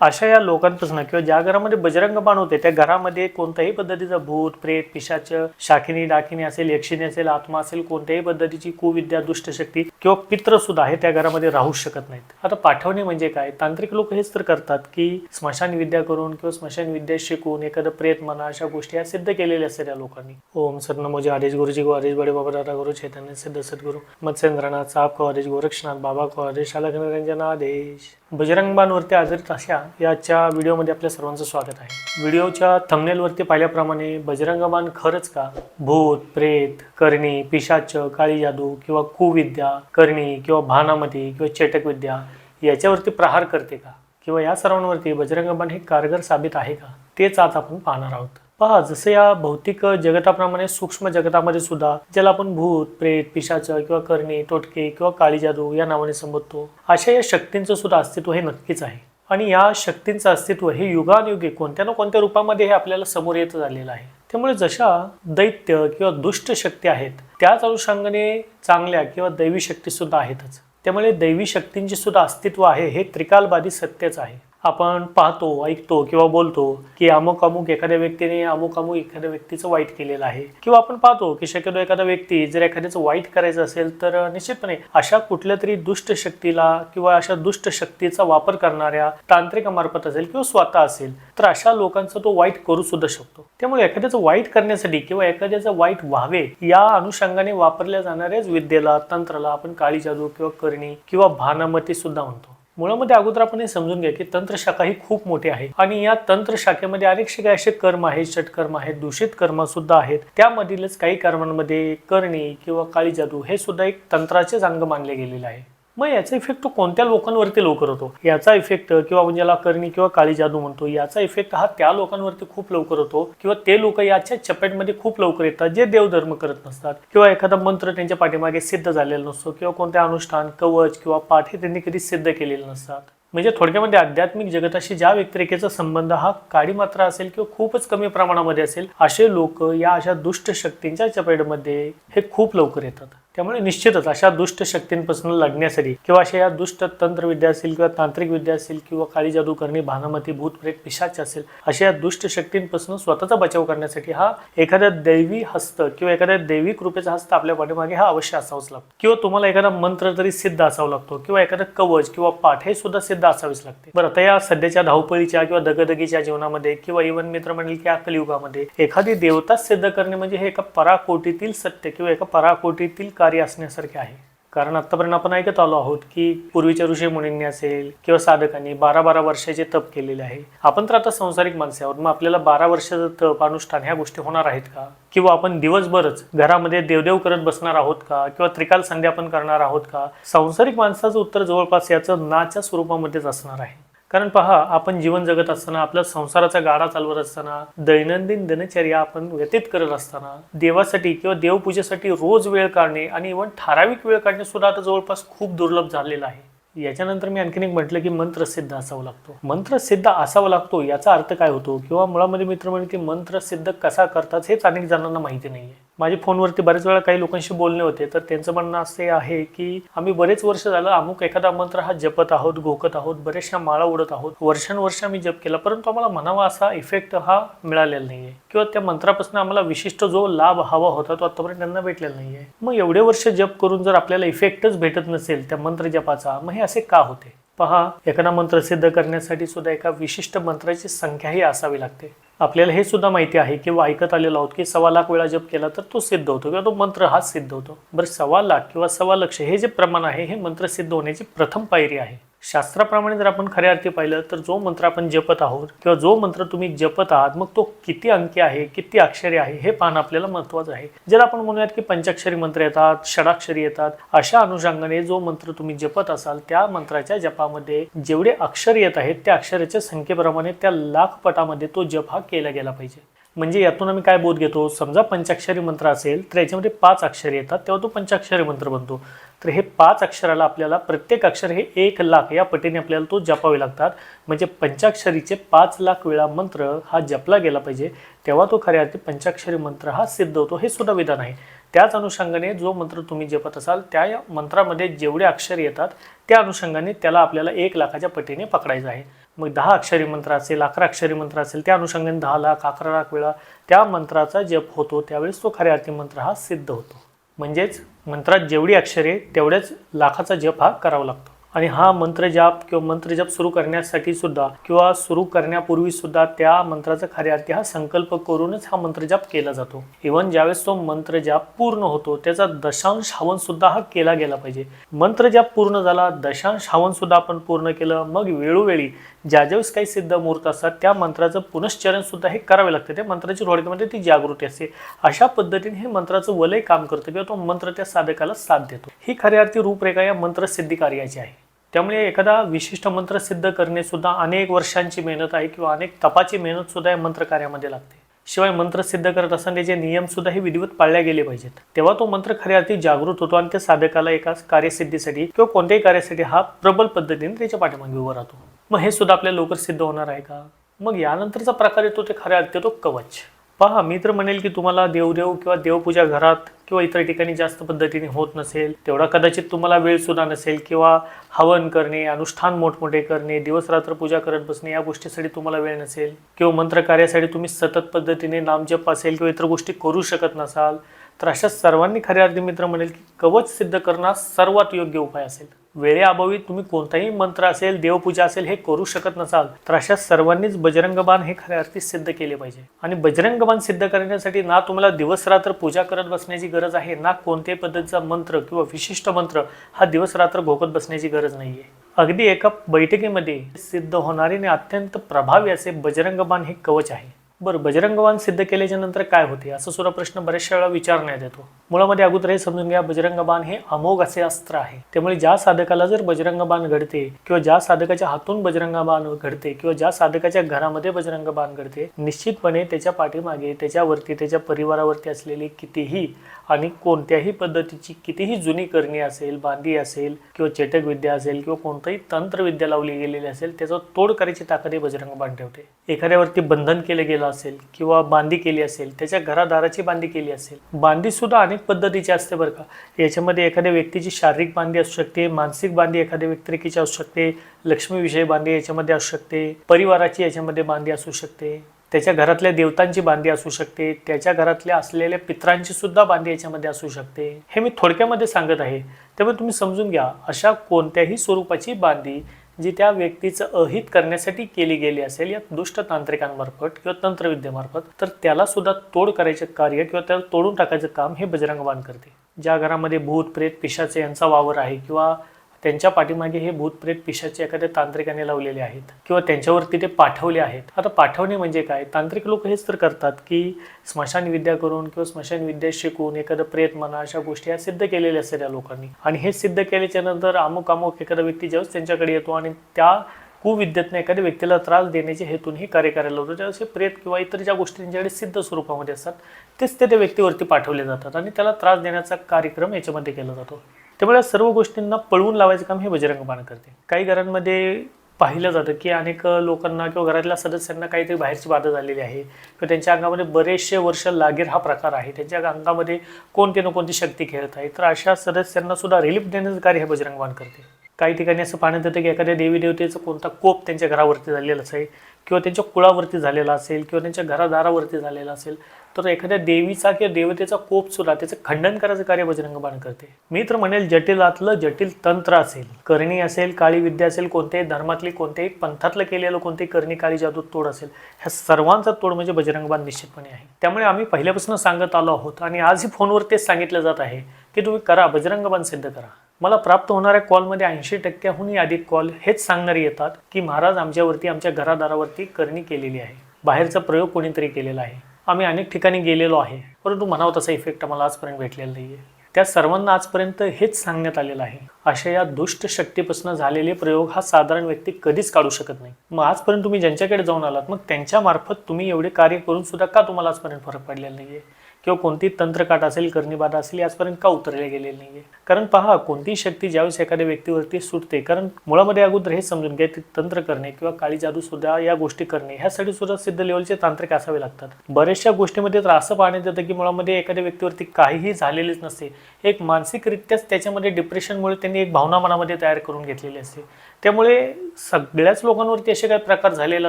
अशा या लोकांपासून किंवा ज्या घरामध्ये बजरंग बाण होते त्या घरामध्ये कोणत्याही पद्धतीचा भूत प्रेत पिशाच शाखिनी डाकिनी असेल यक्षिणी असेल आत्मा असेल कोणत्याही पद्धतीची कुविद्या दुष्टशक्ती किंवा पित्र सुद्धा आहे त्या घरामध्ये राहू शकत नाहीत. आता पाठवणे म्हणजे काय? तांत्रिक लोक हेच तर करतात की स्मशान विद्या करून किंवा स्मशान विद्या शिकून एखादं प्रेत म्हणा अशा गोष्टी या सिद्ध केलेल्या असतात या लोकांनी. ओम सरण नमोजी आदेश गुरुजी को आदेश बडे बाबा दादा गुरु चैतन्य सिद्ध सद्गुरु मत्स्येंद्रनाथ साहेब को आदेश गोरक्षनाथ बाबा को आदेश अलग निरंजन आदेश. बजरंगबाणवरती आधारित अशा याच्या व्हिडिओमध्ये आपल्या सर्वांचं स्वागत आहे. व्हिडिओच्या थंबनेलवरती पाहिल्याप्रमाणे बजरंगबाण खरंच का? भूत प्रेत करणी पिशाच काळी जादू किंवा कुविद्या करणी किंवा भानामती किंवा चेटक विद्या याच्यावरती प्रहार करते का? किंवा या सर्वांवरती बजरंगबाण हे कारगर साबित आहे का? तेच आज आपण पाहणार आहोत. पहा जसं या भौतिक जगताप्रमाणे सूक्ष्म जगतामध्ये सुद्धा ज्याला आपण भूत प्रेत पिशाच किंवा करणी टोटके किंवा काळी जादू या नावाने संबोधतो अशा या शक्तींचं सुद्धा अस्तित्व हे नक्कीच आहे. आणि या शक्तींचं अस्तित्व हे युगानुयुगे कोणत्या ना कोणत्या रूपामध्ये हे आपल्याला समोर येत झालेलं आहे. त्यामुळे जशा दैत्य किंवा दुष्ट शक्ती आहेत त्याच अनुषंगाने चांगल्या किंवा दैवी शक्ती सुद्धा आहेतच. त्यामुळे दैवी शक्तींचे सुद्धा अस्तित्व आहे हे त्रिकालबाधी सत्यच आहे. आपण पाहतो ऐकतो किंवा बोलतो की अमुक अमुक एखाद्या व्यक्तीने अमुक अमुक एखाद्या व्यक्तीचं वाईट केलेलं आहे. किंवा आपण पाहतो की शक्यतो एखादा व्यक्ती जर एखाद्याचं वाईट करायचं असेल तर निश्चितपणे अशा कुठल्या तरी दुष्ट शक्तीला किंवा अशा दुष्ट शक्तीचा वापर करणाऱ्या तांत्रिकामार्फत असेल किंवा स्वतः असेल तर अशा लोकांचा तो वाईट करू सुद्धा शकतो. त्यामुळे एखाद्याचं वाईट करण्यासाठी किंवा एखाद्याचं वाईट व्हावे या अनुषंगाने वापरल्या जाणाऱ्याच विद्येला तंत्राला आपण काळी जादू किंवा करणी किंवा भानामती सुद्धा म्हणतो. मुळामध्ये अगोदर आपण हे समजून घ्या की तंत्रशाखा ही खूप मोठी आहे. आणि या तंत्रशाखेमध्ये अनेकशे काही असे कर्म आहेत षटकर्म आहेत दूषित कर्म सुद्धा आहेत. त्यामधीलच काही कर्मांमध्ये करणी किंवा काळी जादू हे सुद्धा एक तंत्राचेच अंग मानले गेलेले आहे. मग याचा इफेक्ट तो कोणत्या लोकांवरती लवकर होतो? याचा इफेक्ट किंवा म्हणजे ज्याला करणी किंवा काळी जादू म्हणतो याचा इफेक्ट हा त्या लोकांवरती खूप लवकर होतो किंवा ते लोक याच्या चपेटमध्ये खूप लवकर येतात जे देवधर्म करत नसतात किंवा एखादा मंत्र त्यांच्या पाठीमागे सिद्ध झालेला नसतो किंवा कोणत्या अनुष्ठान कवच किंवा पाठ हे त्यांनी कधी सिद्ध केलेले नसतात. म्हणजे थोडक्यामध्ये आध्यात्मिक जगताशी ज्या व्यक्तिरेखेचा संबंध हा काळी मात्रा असेल किंवा खूपच कमी प्रमाणामध्ये असेल असे लोक या अशा दुष्ट शक्तींच्या चपेटमध्ये हे खूप लवकर येतात. त्यामुळे निश्चितच अशा दुष्ट शक्तींपासून लढण्यासाठी किंवा अशा या दुष्ट तंत्रविद्या असेल किंवा तांत्रिक विद्या असेल किंवा काळी जादू करणे भानामती भूत प्रेत पिशाच असेल अशा या दुष्ट शक्तींपासून स्वतःचा बचाव करण्यासाठी हा एखाद्या दैवी हस्त किंवा एखाद्या दैवी कृपेचा हस्त आपल्या पाठीमागे हा अवश्य असावाच लागतो. किंवा तुम्हाला एखादा मंत्र तरी सिद्ध असावा लागतो किंवा एखादा कवच किंवा पाठ हे सुद्धा सिद्ध असावेच लागते. बरं आता या सध्याच्या धावपळीच्या किंवा दगदगीच्या जीवनामध्ये किंवा इवन मित्र म्हणेल की कलियुगामध्ये एखादी देवता सिद्ध करणे म्हणजे हे एका पराकोटीतील सत्य किंवा एका पराकोटीतील कार्य असण्यासारखे आहे. कारण आतापर्यंत आपण ऐकत आलो आहोत की पूर्वीच्या ऋषी मुनींनी असेल किंवा साधकांनी बारा बारा वर्षाचे तप केलेले आहे. आपण तर आता संसारिक माणसे आहोत. मग आपल्याला बारा वर्षाचं तप अनुष्ठान ह्या गोष्टी होणार आहेत का? किंवा आपण दिवसभरच घरामध्ये देवदेव करत बसणार आहोत का? किंवा त्रिकाल संध्या आपण करणार आहोत का? सांसारिक माणसाचं उत्तर जवळपास याचं नाच्या स्वरूपामध्येच असणार आहे. कारण पहा आपण जीवन जगत असताना आपल्या संसाराचा गाडा चालवत असताना दैनंदिन दिनचर्या आपण व्यतीत करत असताना देवासाठी किंवा देवपूजेसाठी रोज वेळ काढणे आणि इव्हन ठराविक वेळ काढणे सुद्धा आता जवळपास खूप दुर्लभ झालेलं आहे. याच्यानंतर मी आणखीन एक म्हटलं की मंत्र सिद्ध असावा लागतो. मंत्र सिद्ध असावा लागतो याचा अर्थ काय होतो? किंवा मुळामध्ये मित्र म्हणजे की मंत्र सिद्ध कसा करतात हेच अनेक जणांना माहिती नाही आहे माझ्या फोनवरती बरेच वेळा काही लोकांशी बोलणे होते तर त्यांचं म्हणणं असे आहे की आम्ही बरेच वर्ष झालं अमुक एखादा मंत्र हा जपत आहोत घोकत आहोत बऱ्याचशा माळा उडत आहोत. वर्षानुवर्ष आम्ही जप केला परंतु आम्हाला म्हणावा असा इफेक्ट हा मिळालेला नाहीये. किंवा त्या मंत्रापासून आम्हाला विशिष्ट जो लाभ हवा होता तो आतापर्यंत त्यांना भेटलेला नाहीये. मग एवढे वर्ष जप करून जर आपल्याला इफेक्टच भेटत नसेल त्या मंत्र जपाचा मग हे असे का होते? पहा एखादा मंत्र सिद्ध करण्यासाठी सुद्धा एका विशिष्ट मंत्राची संख्याही असावी लागते. आपल्याला हे सुद्धा माहिती आहे किंवा ऐकत आलेलो आहोत की सव्वा लाख वेळा जप केला तर तो सिद्ध होतो किंवा तो मंत्र हा सिद्ध होतो. बरं सव्वा लाख किंवा सव्वा लक्ष हे जे प्रमाण आहे हे मंत्र सिद्ध होण्याची प्रथम पायरी आहे. शास्त्राप्रमाणे जर आपण खऱ्या अर्थी पाहिलं तर जो मंत्र आपण जपत आहोत किंवा जो मंत्र तुम्ही जपत आहात मग तो किती अंकी आहे किती अक्षरे आहे हे पाहणं आपल्याला महत्वाचं आहे. जर आपण म्हणूयात की पंचाक्षरी मंत्र येतात षडाक्षरी येतात अशा अनुषंगाने जो मंत्र तुम्ही जपत असाल त्या मंत्राच्या जपामध्ये जेवढे अक्षर येत आहेत त्या अक्षराच्या संख्येप्रमाणे त्या लाख पटामध्ये तो जप हा केला गेला पाहिजे. म्हणजे यातून आम्ही काय बोध घेतो? समजा पंचाक्षरी मंत्र असेल तर याच्यामध्ये पाच अक्षर येतात तेव्हा तो पंचाक्षरी मंत्र बनतो. तर हे पाच अक्षराला आपल्याला प्रत्येक अक्षर हे एक लाख या पटीने आपल्याला तो जपावे लागतात. म्हणजे पंचाक्षरीचे पाच लाख वेळा मंत्र हा जपला गेला पाहिजे तेव्हा तो खऱ्या अर्थी पंचाक्षरी मंत्र हा सिद्ध होतो हे सुद्धा विधान आहे. त्याच अनुषंगाने जो मंत्र तुम्ही जपत असाल त्या मंत्रामध्ये जेवढे अक्षर येतात त्या अनुषंगाने त्याला आपल्याला एक लाखाच्या पटीने पकडायचं आहे. मग दहा अक्षरी मंत्र असेल अकरा अक्षरी मंत्र असेल त्या अनुषंगाने दहा लाख अकरा लाख वेळा त्या मंत्राचा जप होतो त्यावेळेस तो खऱ्या अर्थी मंत्र हा सिद्ध होतो. म्हणजेच मंत्रात जेवढी अक्षरे तेवढ्याच लाखाचा जप हा करावा लागतो. आणि हा मंत्रजाप किंवा मंत्रजाप सुरू करण्यासाठी सुद्धा किंवा सुरू करण्यापूर्वी सुद्धा त्या मंत्राचा खऱ्या अर्थी हा संकल्प करूनच हा मंत्रजाप केला जातो. इव्हन ज्यावेळेस तो मंत्रजाप पूर्ण होतो त्याचा दशांश हवन सुद्धा हा केला गेला पाहिजे. मंत्रजाप पूर्ण झाला दशांश हवन सुद्धा आपण पूर्ण केलं मग वेळोवेळी ज्या ज्यावेळेस काही सिद्ध मुहूर्त असतात त्या मंत्राचं पुनश्चरण सुद्धा हे करावे लागते. त्या मंत्राची थोडक्यामध्ये ती जागृती असते. अशा पद्धतीने हे मंत्राचं वलय काम करतं किंवा तो मंत्र त्या साधकाला साथ देतो. ही खऱ्या अर्थी रूपरेखा या मंत्र सिद्धी कार्याची आहे. त्यामुळे एखादा विशिष्ट मंत्र सिद्ध करणे सुद्धा अनेक वर्षांची मेहनत आहे किंवा अनेक तपाची मेहनत सुद्धा या मंत्र कार्यामध्ये लागते. शिवाय मंत्र सिद्ध करत असताना त्याचे नियम सुद्धा हे विधिवत पाळले गेले पाहिजेत. तेव्हा तो मंत्र खऱ्या अर्थी जागृत होतो आणि त्या साधकाला एका कार्यसिद्धीसाठी किंवा कोणत्याही कार्यासाठी हा प्रबल पद्धतीने त्याच्या पाठीमागे उभा राहतो. मग हे सुद्धा आपल्या लवकर सिद्ध होणार आहे का? मग यानंतरचा प्रकार येतो ते खऱ्या अर्थी तो कवच. पहा मी तर म्हणेल की तुम्हाला देवदेव किंवा देवपूजा घरात किंवा इतर ठिकाणी जास्त पद्धतीने होत नसेल तेवढा कदाचित तुम्हाला वेळ सुद्धा नसेल किंवा हवन करणे अनुष्ठान मोठमोठे करणे दिवस रात्र पूजा करत बसणे या गोष्टीसाठी तुम्हाला वेळ नसेल. किंवा मंत्र कार्यासाठी तुम्ही सतत पद्धतीने नामजप असेल किंवा इतर गोष्टी करू शकत नसाल तर अशा सर्वांनी खऱ्या अर्थी मित्र म्हणेल की कवच सिद्ध करणं सर्वात योग्य उपाय असेल. वेळेअभावी तुम्ही कोणताही मंत्र असेल देवपूजा असेल हे करू शकत नसाल तर अशा सर्वांनीच बजरंग बाण हे खऱ्या अर्थी सिद्ध केले पाहिजे. आणि बजरंग बाण सिद्ध करण्यासाठी ना तुम्हाला दिवस रात्र पूजा करत बसण्याची गरज आहे ना कोणत्याही पद्धतीचा मंत्र किंवा विशिष्ट मंत्र हा दिवस रात्र घोकत बसण्याची गरज नाही आहे अगदी एका बैठकीमध्ये सिद्ध होणारे आणि अत्यंत प्रभावी असे बजरंग बाण हे कवच आहे. बरं बजरंगवान सिद्ध केल्याच्यानंतर काय होते? असं सुद्धा प्रश्न बऱ्याचशा वेळा विचारण्यात येतो. मुळामध्ये अगोदर हे समजून घ्या बजरंगबाण हे अमोघ असे अस्त्र आहे. त्यामुळे ज्या साधकाला जर बजरंगबाण घडते किंवा ज्या साधकाच्या हातून बजरंगबाण घडते किंवा ज्या साधकाच्या घरामध्ये बजरंगबाण घडते निश्चितपणे त्याच्या पाठीमागे त्याच्यावरती त्याच्या परिवारावरती असलेली कितीही आणि कोणत्याही पद्धतीची कितीही जुनी करणी असेल बांधी असेल किंवा चेटक विद्या असेल किंवा कोणतंही तंत्रविद्या लावली गेलेली असेल त्याचं तोड करायची ताकद हे बजरंगबाण ठेवते. एखाद्यावरती बंधन केलं गेलं असेल किंवा बांधी केली असेल त्याच्या घरादाराची बांधी केली असेल बांधी सुद्धा अनेक पद्धतीची असते बरं का. याच्यामध्ये एखाद्या व्यक्तीची शारीरिक बांधी असू शकते मानसिक बांधी एखाद्या व्यक्तिरेखीची असू शकते लक्ष्मीविषयी बांधी याच्यामध्ये असू शकते परिवाराची याच्यामध्ये बांधी असू शकते त्याच्या घरातल्या देवतांची बांधी असू शकते त्याच्या घरातल्या असलेल्या पित्रांची सुद्धा बांधी याच्यामध्ये असू शकते. हे मी थोडक्यामध्ये सांगत आहे. त्यामुळे तुम्ही समजून घ्या अशा कोणत्याही स्वरूपाची बांधी जी त्या व्यक्तीचं अहित करण्यासाठी केली गेली असेल या दुष्ट तांत्रिकांमार्फत किंवा तंत्रविद्येमार्फत तर त्याला सुद्धा तोड करायचे कार्य किंवा त्याला तोडून टाकायचं काम हे बजरंगबाण करते. ज्या घरामध्ये भूत प्रेत पिशाचे यांचा वावर आहे किंवा त्यांच्या पाठीमागे हे भूतप्रेत पिशाचे एखाद्या तांत्रिकाने लावलेले आहेत किंवा त्यांच्यावरती ते पाठवले आहेत. आता पाठवणे म्हणजे काय? तांत्रिक लोक हेच तर करतात की स्मशान विद्या करून किंवा स्मशान विद्या शिकून एखादं प्रेत म्हणा अशा गोष्टी या सिद्ध केलेल्या असतात या लोकांनी. आणि हे सिद्ध केल्याच्यानंतर अमुक अमुक एखादा व्यक्ती ज्यावेळेस त्यांच्याकडे येतो आणि त्या कुविद्येतनं एखाद्या व्यक्तीला त्रास देण्याच्या हेतून हे कार्य करायला होतं त्यावेळेस असे प्रेत किंवा इतर ज्या गोष्टी त्यांच्याकडे सिद्ध स्वरूपामध्ये असतात तेच ते त्या व्यक्तीवरती पाठवले जातात आणि त्याला त्रास देण्याचा कार्यक्रम याच्यामध्ये केला जातो. त्यामुळे सर्व गोष्टींना पळवून लावायचं काम हे बजरंग बाण करते. काही घरांमध्ये पाहिलं जातं की अनेक लोकांना किंवा घरातल्या सदस्यांना काहीतरी बाहेरची बाधा झालेली आहे. किंवा त्यांच्या अंगामध्ये बरेचसे वर्ष लागेर हा प्रकार आहे. त्यांच्या अंगामध्ये कोणती ना कोणती शक्ती खेळत आहे. तर अशा सदस्यांना सुद्धा रिलीफ देण्याचं कार्य हे बजरंग बाण करते. काही ठिकाणी असं पाहण्यात येतं की एखाद्या देवी देवतेचा कोणता कोप त्यांच्या घरावरती झालेला असेल किंवा त्यांच्या कुळावरती झालेला असेल किंवा त्यांच्या घरादारावरती झालेला असेल. तर एखाद्या देवीचा किंवा देवतेचा कोप सुद्धा त्याचं खंडन करायचं कार्य बजरंग बाण करते. मी तर म्हणेल जटिलातलं जटिल तंत्र असेल. करणी असेल काळी विद्या असेल कोणत्याही धर्मातली कोणत्याही पंथातलं केलेलं कोणतेही करणी काळी जादू तोड असेल ह्या सर्वांचा तोड म्हणजे बजरंग बाण निश्चितपणे आहे. त्यामुळे आम्ही पहिल्यापासून सांगत आलो आहोत आणि आजही फोनवर तेच सांगितलं जात आहे की तुम्ही करा बजरंग बाण सिद्ध करा. मला प्राप्त होणाऱ्या कॉलमध्ये ऐंशी टक्क्याहूनही अधिक कॉल हेच सांगणारे येतात की महाराज आमच्यावरती आमच्या घरादारावरती करणी केलेली आहे. बाहेरचा प्रयोग कोणीतरी केलेला आहे. आम्ही अनेक ठिकाणी गेलेलो आहे. परंतु म्हणावं तसा इफेक्ट आम्हाला आजपर्यंत भेटलेला नाही आहे त्या सर्वांना आजपर्यंत हेच सांगण्यात आलेलं आहे. अशा या दुष्ट शक्तीपासून झालेले प्रयोग हा साधारण व्यक्ती कधीच काढू शकत नाही. मग आजपर्यंत तुम्ही ज्यांच्याकडे जाऊन आलात मग त्यांच्या मार्फत तुम्ही एवढे कार्य करून सुद्धा का तुम्हाला आजपर्यंत फरक पडलेला नाही आहे किंवा कोणती तंत्रकाट असेल कर्णीबाधा असेल आजपर्यंत का उतरले गेलेली नाहीये? कारण पहा कोणतीही शक्ती ज्यावेळेस एखाद्या व्यक्तीवरती सुटते कारण मुळामध्ये अगोदर हे समजून घ्या की तंत्र करणे किंवा काळी जादू सुद्धा या गोष्टी करणे ह्यासाठी सुद्धा सिद्ध लेवलचे तांत्रिक असावे लागतात. बऱ्याचशा गोष्टीमध्ये तर असं पाहण्यात येतं की मुळामध्ये एखाद्या व्यक्तीवरती काहीही झालेलेच नसते. एक मानसिकरित्याच त्याच्यामध्ये डिप्रेशनमुळे त्यांनी एक भावना मनामध्ये तयार करून घेतलेली असते. त्यामुळे सगळ्याच लोकांवरती असे काही प्रकार झालेले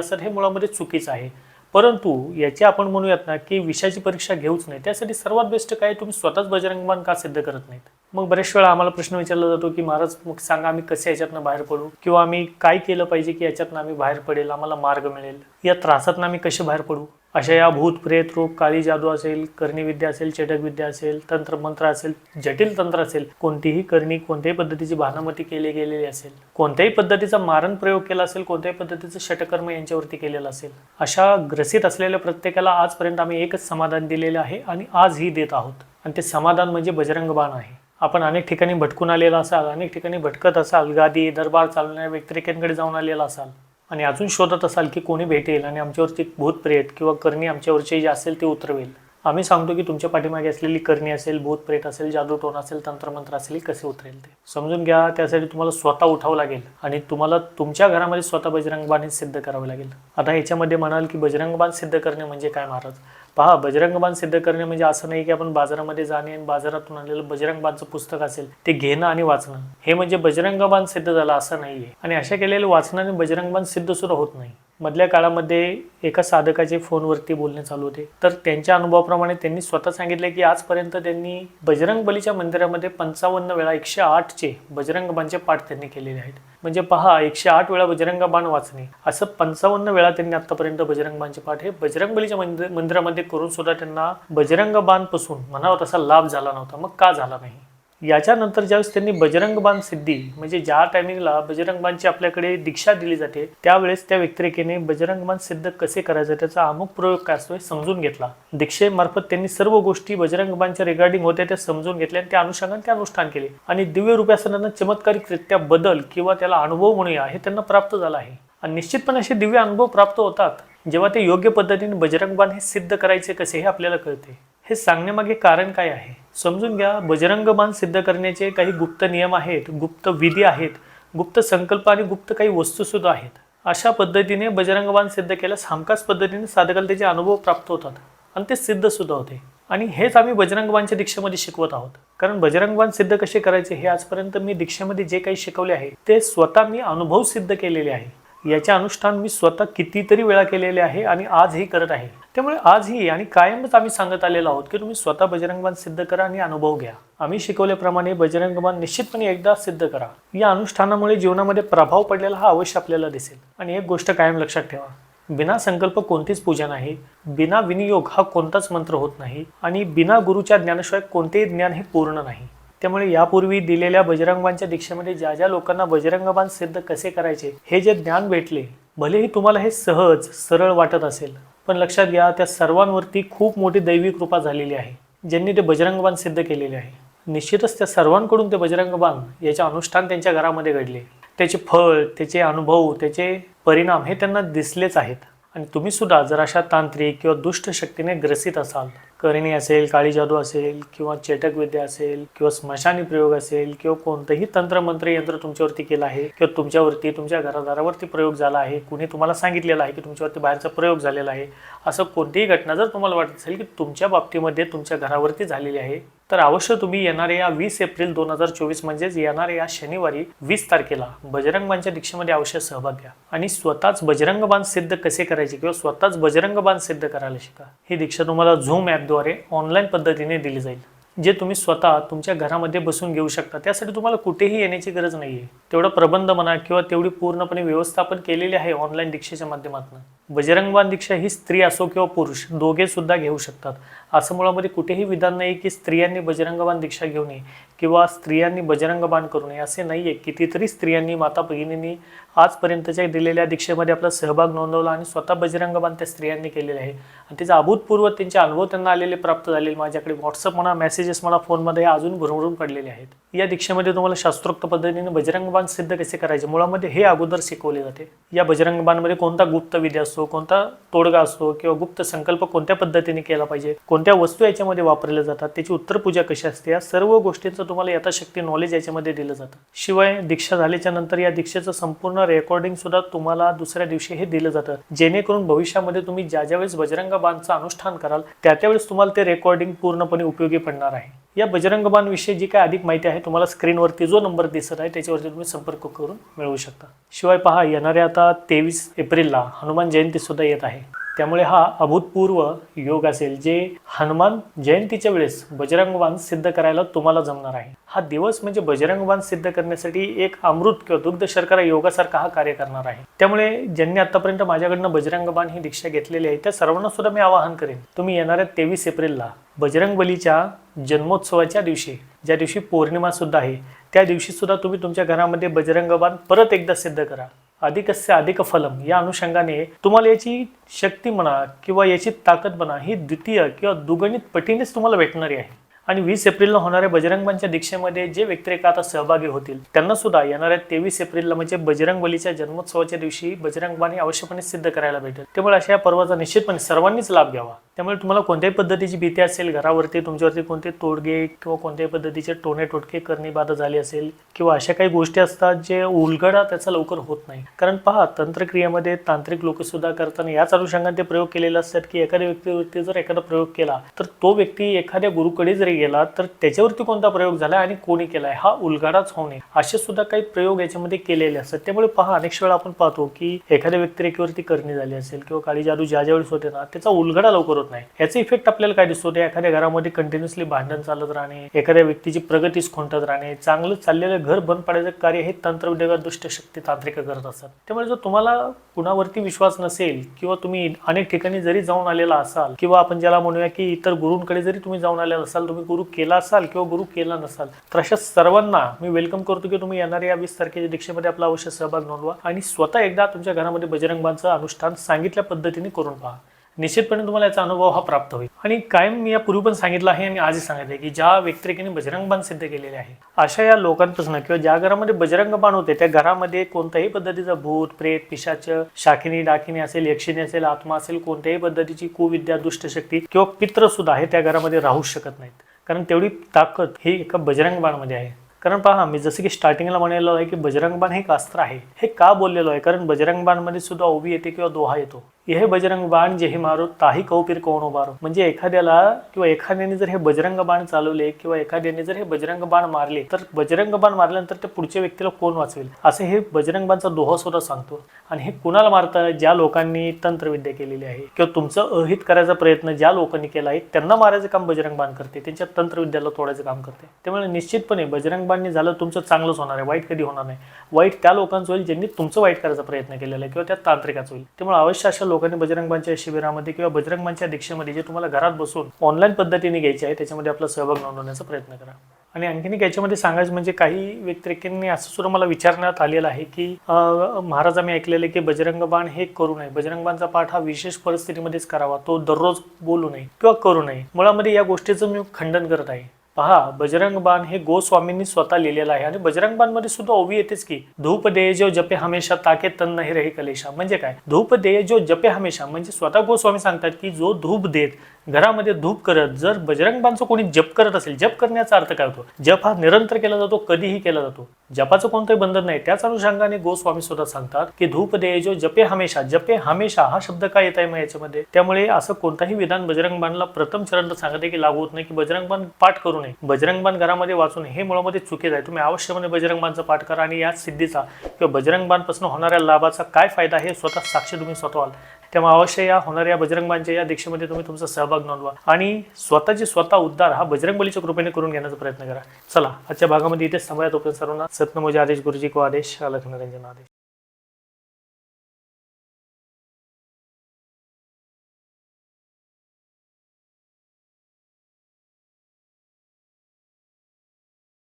असतात हे मुळामध्ये चुकीचं आहे. परंतु याची आपण म्हणूयात ना की विषयाची परीक्षा घेऊच नाही. त्यासाठी सर्वात बेस्ट काय तुम्ही स्वतःच बजरंगबाण का सिद्ध करत नाहीत? मग बरेच वेळा आम्हाला प्रश्न विचारला जातो की महाराज मग सांगा आम्ही कसे याच्यातनं बाहेर पडू? किंवा आम्ही काय केलं पाहिजे की याच्यातनं आम्ही बाहेर पडेल? आम्हाला मार्ग मिळेल? या त्रासातनं आम्ही कसे बाहेर पडू? अशा या भूतप्रेत रूप काळी जादू असेल कर्णीविद्या असेल चटकविद्या असेल तंत्र मंत्र असेल जटिल तंत्र असेल कोणतीही करणी कोणत्याही पद्धतीची भानामती केली गेलेली असेल कोणत्याही पद्धतीचा मारण प्रयोग केला असेल कोणत्याही पद्धतीचं षटकर्म यांच्यावरती केलेलं असेल अशा ग्रसित असलेल्या प्रत्येकाला आजपर्यंत आम्ही एकच समाधान दिलेलं आहे आणि आजही देत आहोत. आणि ते समाधान म्हणजे बजरंग बाण आहे. आपण अनेक ठिकाणी भटकून आलेला असाल अनेक ठिकाणी भटकत असाल गादी दरबार चालणाऱ्या व्यक्तिरेखांकडे जाऊन आलेला असाल आणि अजून शोधत असाल की कोणी भेटेल आणि आमच्यावरती भूत प्रेत किंवा करणी आमच्यावरचे जे असेल ते उतरवेल. आम्ही सांगतो की तुमच्या पाठीमागे असलेली करणी असेल भूत प्रेत असेल जादूटोन असेल तंत्रमंत्र असेल कसे उतरेल ते? समजून घ्या त्यासाठी तुम्हाला स्वतः उठावं लागेल आणि तुम्हाला तुमच्या घरामध्ये स्वतः बजरंगबाण सिद्ध करावं लागेल. आता याच्यामध्ये म्हणाल की बजरंगबाण सिद्ध करणे म्हणजे काय महाराज? पहा बजरंगबाण सिद्ध करणे म्हणजे असं नाही की आपण बाजारामध्ये जाणे आणि बाजारातून आणलेलं बजरंगबाणचं पुस्तक असेल ते घेणं आणि वाचणं. हे म्हणजे बजरंगबाण सिद्ध झालं असं नाहीये. आणि अशा केलेल्या वाचनाने बजरंगबाण सिद्ध सुद्धा होत नाही. मधल्या काळामध्ये एका साधकाचे फोनवरती बोलणे चालू होते. तर त्यांच्या अनुभवाप्रमाणे त्यांनी स्वतः सांगितले की आजपर्यंत त्यांनी बजरंग बलीच्या मंदिरामध्ये पंचावन्न वेळा एकशे आठचे बजरंग बाणचे पाठ त्यांनी केलेले आहेत. म्हणजे पहा एकशे आठ वेळा बजरंग बाण वाचणे. असं पंचावन्न वेळा त्यांनी आतापर्यंत बजरंग बाणचे पाठ हे बजरंग बलीच्या मंदिर मंदिरामध्ये करून सुद्धा त्यांना बजरंग बाणपासून म्हणावं तसा लाभ झाला नव्हता. मग का झाला नाही? याच्यानंतर ज्यावेळेस त्यांनी बजरंगबान सिद्धी म्हणजे ज्या टायमिंगला बजरंगबानची आपल्याकडे दीक्षा दिली जाते त्यावेळेस त्या व्यक्तिरेखेने बजरंगबान सिद्ध कसे करायचं त्याचा अमुक प्रयोग काय असतो हे समजून घेतला. दीक्षेमार्फत त्यांनी सर्व गोष्टी बजरंग बाणच्या रिगार्डिंग होत्या त्या समजून घेतल्या आणि त्या अनुषंगाने ते अनुष्ठान केले. आणि दिव्य रूपासनांना चमत्कारिकरित्या बदल किंवा त्याला अनुभव म्हणूया हे त्यांना प्राप्त झाला आहे. आणि निश्चितपणे असे दिव्य अनुभव प्राप्त होतात जेव्हा ते योग्य पद्धतीने बजरंगबान हे सिद्ध करायचे कसे हे आपल्याला कळते. हे सांगण्यामागे कारण काय आहे? समजून घ्या बजरंग बाण सिद्ध करण्याचे काही गुप्त नियम आहेत गुप्त विधी आहेत गुप्त संकल्प आणि गुप्त काही वस्तूसुद्धा आहेत. अशा पद्धतीने बजरंग बाण सिद्ध केल्यास हमखास पद्धतीने साधकाला त्याचे अनुभव प्राप्त होतात आणि ते सिद्ध सुद्धा होते. आणि हेच आम्ही बजरंगबाणच्या दीक्षेमध्ये शिकवत आहोत. कारण बजरंगबाण सिद्ध कसे करायचे हे आजपर्यंत मी दीक्षेमध्ये जे काही शिकवले आहे ते स्वतः मी अनुभव सिद्ध केलेले आहे. याचे अनुष्ठान मी स्वतः कितीतरी वेळा केलेले आहे आणि आजही करत आहे. त्यामुळे आजही आणि कायमच आम्ही सांगत आलेलो आहोत की तुम्ही स्वतः बजरंगबाण सिद्ध करा आणि अनुभव घ्या. आम्ही शिकवल्याप्रमाणे बजरंगबाण निश्चितपणे एकदा सिद्ध करा. या अनुष्ठानामुळे जीवनामध्ये प्रभाव पडलेला हा अवश्य आपल्याला दिसेल. आणि एक गोष्ट कायम लक्षात ठेवा. बिना संकल्प कोणतीच पूजा नाही. बिना विनियोग हा कोणताच मंत्र होत नाही. आणि बिना गुरुच्या ज्ञानाशिवाय कोणतेही ज्ञान हे पूर्ण नाही. त्यामुळे यापूर्वी दिलेल्या बजरंगबांच्या दीक्षेमध्ये ज्या ज्या लोकांना बजरंगबाण सिद्ध कसे करायचे हे जे ज्ञान भेटले भलेही तुम्हाला हे सहज सरळ वाटत असेल पण लक्षात घ्या त्या सर्वांवरती खूप मोठी दैवी कृपा झालेली आहे ज्यांनी ते बजरंगबाण सिद्ध केलेले आहे. निश्चितच त्या सर्वांकडून ते बजरंगबाण याचे अनुष्ठान त्यांच्या घरामध्ये घडले. त्याचे फळ त्याचे अनुभव त्याचे परिणाम हे त्यांना दिसलेच आहेत. आणि तुम्ही सुद्धा जर अशा तांत्रिक किंवा दुष्ट शक्तीने ग्रसित असाल. करणी असेल काळी जादू असेल किंवा चेटक विद्या असेल किंवा स्मशानी प्रयोग असेल किंवा कोणतंही तंत्रमंत्र यंत्र तुमच्यावरती केलं आहे किंवा तुमच्यावरती तुमच्या घरादारावरती प्रयोग झाला आहे कुणी तुम्हाला सांगितलेलं आहे की तुमच्यावरती बाहेरचा प्रयोग झालेला आहे असं कोणतीही घटना जर तुम्हाला वाटत असेल की तुमच्या बाबतीमध्ये तुमच्या घरावरती झालेली आहे तर अवश्य तुम्ही येणाऱ्या या वीस एप्रिल दोन हजार चोवीस म्हणजेच येणाऱ्या या शनिवारी वीस तारखेला बजरंगबांच्या दीक्षेमध्ये अवश्य सहभाग घ्या. आणि स्वतःच बजरंग बांध सिद्ध कसे करायचे किंवा स्वतःच बजरंग बांध सिद्ध करायला शिका. ही दीक्षा तुम्हाला झूम ॲपद्वारे ऑनलाईन पद्धतीने दिली जाईल. जे तुम्ही स्वतः तुमच्या घरामध्ये बसून घेऊ शकता त्यासाठी तुम्हाला कुठेही येण्याची गरज नाही आहे तेवढा प्रबंध म्हणा किंवा तेवढी पूर्णपणे व्यवस्थापन केलेली आहे ऑनलाईन दीक्षेच्या माध्यमातून. बजरंगबाण दीक्षा ही स्त्री असो किंवा पुरुष दोघे सुद्धा घेऊ शकतात. असं मुळामध्ये कुठेही विधान नाही की स्त्रियांनी बजरंगबाण दीक्षा घेऊ नये किंवा स्त्रियांनी बजरंगबाण करू नये असे नाही आहे कितीतरी स्त्रियांनी माता भगिनींनी आजपर्यंतच्या दिलेल्या दीक्षेमध्ये आपला सहभाग नोंदवला आणि स्वतः बजरंगबाण त्या स्त्रियांनी केलेले आहे. आणि त्याचा अभूतपूर्व त्यांचे अनुभव त्यांना आलेले प्राप्त झालेले. माझ्याकडे व्हॉट्सअप म्हणा मेसेजेस म्हणा फोनमध्ये अजून भरभरून पडलेले आहेत. या दीक्षेमध्ये तुम्हाला शास्त्रोक्त पद्धतीने बजरंगबाण सिद्ध कसे करायचे? मुळामध्ये हे अगोदर शिकवले जाते. या बजरंगबाणमध्ये कोणता गुप्त विधी असतो असो कोणता तोडगा असतो किंवा गुप्त संकल्प कोणत्या पद्धतीने केला पाहिजे कोणत्या वस्तू याच्यामध्ये वापरल्या जातात त्याची उत्तर पूजा कशी असते या सर्व गोष्टींचं तुम्हाला यथाशक्ती नॉलेज याच्यामध्ये दिलं जातं. शिवाय दीक्षा झाल्याच्यानंतर या दीक्षेचं संपूर्ण रेकॉर्डिंग सुद्धा तुम्हाला दुसऱ्या दिवशी हे दिलं जातं. जेणेकरून भविष्यामध्ये तुम्ही ज्या ज्या वेळेस बजरंग बांधचं अनुष्ठान कराल त्या त्यावेळेस तुम्हाला ते रेकॉर्डिंग पूर्णपणे उपयोगी पडणार आहे. या बजरंग बाण जी काय अधिक माहिती आहे तुम्हाला स्क्रीनवरती जो नंबर दिसत आहे त्याच्यावरती तुम्ही संपर्क करून मिळवू शकता. शिवाय पहा येणाऱ्या आता तेवीस एप्रिलला हनुमान जयंती सुद्धा येत आहे. त्यामुळे हा अभूतपूर्व योग असेल जे हनुमान जयंतीच्या वेळेस बजरंगबाण सिद्ध करायला तुम्हाला जमणार आहे. हा दिवस म्हणजे बजरंगबाण सिद्ध करण्यासाठी एक अमृत किंवा दुग्ध शर्करा योगासारखा हा कार्य करणार आहे. त्यामुळे ज्यांनी आतापर्यंत माझ्याकडनं बजरंगबाण ही दीक्षा घेतलेली आहे त्या सर्वांना सुद्धा मी आवाहन करेन तुम्ही येणाऱ्या तेवीस एप्रिलला बजरंगबलीच्या जन्मोत्सवाच्या दिवशी ज्या दिवशी पौर्णिमा सुद्धा आहे त्या दिवशी सुद्धा तुम्ही तुमच्या घरामध्ये बजरंगबाण परत एकदा सिद्ध करा. अधिकस्य अधिक फलम या अनुषंगाने तुम्हाला याची शक्ती म्हणा किंवा याची ताकद म्हणा ही द्वितीय किंवा दुगणित पटीनेच तुम्हाला भेटणारी आहे. आणि वीस एप्रिलला होणाऱ्या बजरंगबांच्या दीक्षेमध्ये जे व्यक्तिरेखा आता सहभागी होतील त्यांना सुद्धा येणाऱ्या तेवीस एप्रिलला म्हणजे बजरंग बलीच्या जन्मोत्सवाच्या दिवशी बजरंगबाण हे अवश्यपणे सिद्ध करायला भेटेल. त्यामुळे अशा या पर्वाचा निश्चितपणे सर्वांनीच लाभ घ्यावा. त्यामुळे तुम्हाला कोणत्याही पद्धतीची भीती असेल घरावरती तुमच्यावरती कोणते तोडगे किंवा कोणत्याही पद्धतीचे टोणे टोटके करणे बाधा झाली असेल किंवा अशा काही गोष्टी असतात जे उलगडा त्याचा लवकर होत नाही. कारण पहा तंत्रक्रियेमध्ये तांत्रिक लोकसुद्धा करताना याच अनुषंगाने ते प्रयोग केलेले असतात की एखाद्या व्यक्तीवरती जर एखादा प्रयोग केला तर तो व्यक्ती एखाद्या गुरुकडे जरी गेला तर त्याच्यावरती कोणता प्रयोग झाला आणि कोणी केलाय? हा उलगाडाच होणे असे सुद्धा काही प्रयोग याच्यामध्ये केलेले असतात. त्यामुळे पहा अनेक वेळा आपण पाहतो की एखाद्या व्यक्तिरेखेवरती करणी झाली असेल किंवा काळी जादू ज्या ज्या वेळेस होते ना त्याचा उलगडा लवकर होतो नाही. याचा इफेक्ट आपल्याला काय दिसतो? ते एखाद्या घरामध्ये कंटिन्युअसली भांडण चालत राहणे एखाद्या व्यक्तीची प्रगतीच खोंटत राहणे चांगलं चाललेलं घर बंद पाडायचं कार्य हे तंत्रविद्या दुष्ट शक्ती तांत्रिक करत असतात. त्यामुळे जर तुम्हाला कुणावरती विश्वास नसेल किंवा तुम्ही अनेक ठिकाणी जरी जाऊन आलेला असाल किंवा आपण ज्याला म्हणूया की इतर गुरूंकडे जरी तुम्ही जाऊन आलेला असाल तुम्ही गुरु केला असाल किंवा गुरु केला नसाल तर अशा सर्वांना मी वेलकम करतो की तुम्ही येणाऱ्या या वीस तारखेच्या दीक्षेमध्ये आपला अवश्य सहभाग नोंदवा आणि स्वतः एकदा तुमच्या घरामध्ये बजरंगबांचं अनुष्ठान सांगितल्या पद्धतीने करून पहा. निश्चितपणे तुम्हाला याचा अनुभव हा प्राप्त होईल. आणि कायम मी यापूर्वी पण सांगितलं आहे आणि आजही सांगितलं आहे की ज्या व्यक्तिरेखेने बजरंग बाण सिद्ध केलेले आहे अशा या लोकांपासून किंवा ज्या घरामध्ये बजरंग बाण होते त्या घरामध्ये कोणत्याही पद्धतीचा भूत प्रेत पिशाच शाखिनी डाकिनी असेल यक्षिणी असेल आत्मा असेल कोणत्याही पद्धतीची कुविद्या दुष्टशक्ती किंवा पित्र सुद्धा आहे त्या घरामध्ये राहू शकत नाहीत. कारण तेवढी ताकद ही एका बजरंग बाणमध्ये आहे. कारण पहा मी जसं की स्टार्टिंगला म्हणालेलो आहे की बजरंग बाण हे एक अस्त्र आहे. हे का बोललेलो आहे? कारण बजरंग बाणमध्ये सुद्धा ओवी येते किंवा दोहा येतो. हे बजरंग बाण जे हे मारो ताही कौपीर कोण हो उभारो म्हणजे एखाद्याला किंवा एखाद्याने जर हे बजरंग बाण चालवले किंवा एखाद्याने जर हे बजरंग बाण मारले तर बजरंग बाण मारल्यानंतर त्या पुढच्या व्यक्तीला कोण वाचवेल? असे हे बजरंग बाणचा दोहा सुद्धा सांगतो. आणि हे कुणाला मारतं? ज्या लोकांनी तंत्रविद्या केलेली आहे. किंवा तुमचं अहित करायचा प्रयत्न ज्या लोकांनी केला आहे त्यांना मारायचं काम बजरंग बाण करते. त्यांच्या तंत्रविद्याला तोडायचं काम करते. त्यामुळे निश्चितपणे बजरंग बाणने झालं तुमचं चांगलंच होणार आहे. वाईट कधी होणार नाही. वाईट त्या लोकांचं होईल ज्यांनी तुमचं वाईट करायचा प्रयत्न केलेला आहे किंवा त्या तांत्रिकाचं होईल. त्यामुळे अवश्य अशा लोक लोकांनी बजरंगबांच्या शिबिरामध्ये किंवा बजरंगबांच्या दीक्षेमध्ये जे तुम्हाला घरात बसून ऑनलाईन पद्धतीने घ्यायचे आहे त्याच्यामध्ये आपला सहभाग नोंदवण्याचा प्रयत्न करा. आणि आणखीन एक याच्यामध्ये सांगायचं म्हणजे काही व्यक्तिरेकींनी असं सुद्धा मला विचारण्यात आलेलं आहे की महाराज आम्ही ऐकलेलं आहे की बजरंग बाण हे करू नये. बजरंग बाणचा पाठ हा विशेष परिस्थितीमध्येच करावा. तो दररोज बोलू नये किंवा करू नये. मुळामध्ये या गोष्टीचं मी खंडन करत आहे. पहा बजरंग बाण हे गोस्वामींनी स्वतः लिहिलेलं आहे. आणि बजरंग बाणमध्ये सुद्धा ओवी येतेच की धूप देय जो जपे हमेशा ताके तन नाही रही कलेशा. म्हणजे काय? धूप देय जो जपे हमेशा. म्हणजे स्वतः गोस्वामी सांगतात की जो धूप देत घरामध्ये धूप करत जर बजरंग बाणचं कोणी जप करत असेल जप करण्याचा अर्थ काय होतो? जप हा निरंतर केला जातो कधीही केला जातो. जपाचं कोणतंही बंधन नाही. त्याच अनुषंगाने गोस्वामी स्वतः सांगतात की धूप देय जो जपे हमेशा. जपे हमेशा हा शब्द काय येत आहे मग याच्यामध्ये? त्यामुळे असं कोणताही विधान बजरंग बाणला प्रथम चरण सांगते की लागू होत नाही की बजरंग बाण पाठ करू नये. बजरंग बाण घरामध्ये वाचून हे मुळामध्ये चुकीचं आहे. तुम्ही अवश्यपणे म्हणजे बजरंग बाणचा पाठ करा आणि या सिद्धीचा किंवा बजरंग बाणपासून होणाऱ्या लाभाचा काय फायदा हे स्वतः साक्षी तुम्ही स्वतः व्हाल त्यामुळे अवश्य या होणाऱ्या बजरंगबांच्या या दीक्षेमध्ये तुम्ही तुमचा सहभाग नोंदवा. आणि स्वतःचे स्वतः उद्धार हा बजरंगबलीच्या कृपेने करून घेण्याचा प्रयत्न करा. चला आजच्या भागामध्ये इथेच थांबूया. तोपर्यंत सर्वांना सतनमोजी आदेश गुरुजी को आदेश अलख आदेश.